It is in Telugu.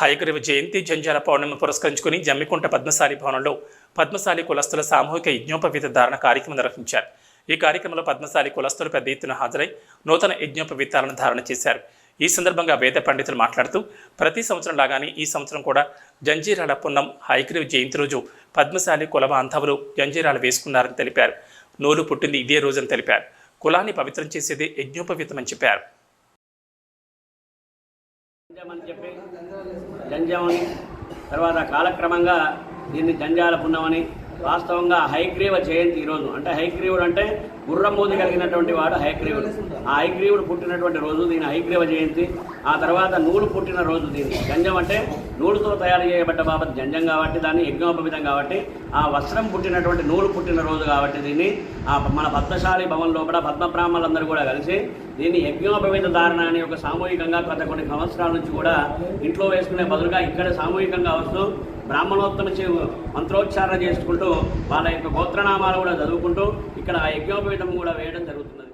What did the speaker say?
హయగ్రీవ జయంతి జంజాల పౌర్ణమి పురస్కరించుకుని జమ్మికుంట పద్మశాలి భవనంలో పద్మశాలి కులస్తుల సామూహిక యజ్ఞోపవీత ధారణ కార్యక్రమం నిర్వహించారు. ఈ కార్యక్రమంలో పద్మశాలి కులస్తులు పెద్ద ఎత్తున హాజరై నూతన యజ్ఞోపవీతాలను ధారణ చేశారు. ఈ సందర్భంగా వేద పండితులు మాట్లాడుతూ ప్రతి సంవత్సరం లాగానే ఈ సంవత్సరం కూడా జంజీరాల పున్నం హైగ్రీవ్ జయంతి రోజు పద్మశాలి కుల బాంధవులు జంజీరాలు వేసుకున్నారని తెలిపారు. నూలు పుట్టింది ఇదే రోజని తెలిపారు. కులాన్ని పవిత్రం చేసేదే యజ్ఞోపవీతమని చెప్పారు. జంజమని చెప్పి జంజామని తర్వాత కాలక్రమంగా దీన్ని జంజాల పున్నమని వాస్తవంగా హైగ్రీవ జయంతి ఈరోజు. అంటే హైగ్రీవుడు అంటే గుర్రమోది కలిగినటువంటి వాడు హైగ్రీవుడు. ఆ హైగ్రీవుడు పుట్టినటువంటి రోజు దీని హైగ్రీవ జయంతి. ఆ తర్వాత నూలు పుట్టిన రోజు దీన్ని గంజం అంటే నూలుతో తయారు చేయబడ్డ బాబత్ గంజం కాబట్టి దాన్ని యజ్ఞోపవిధం కాబట్టి ఆ వస్త్రం పుట్టినటువంటి నూలు పుట్టిన రోజు కాబట్టి దీన్ని ఆ మన పద్మశాలి భవన్ లోపల పద్మ బ్రాహ్మణులందరూ కూడా కలిసి దీన్ని యజ్ఞోపవిత ధారణ అని ఒక సామూహికంగా గత కొన్ని సంవత్సరాల నుంచి కూడా ఇంట్లో వేసుకునే బదులుగా ఇక్కడ సామూహికంగా వస్తూ బ్రాహ్మణోత్తమ చే మంత్రోచ్చారణ చేసుకుంటూ వాళ్ళ యొక్క గోత్రనామాలు కూడా చదువుకుంటూ ఇక్కడ ఆ కూడా వేయడం జరుగుతున్నది.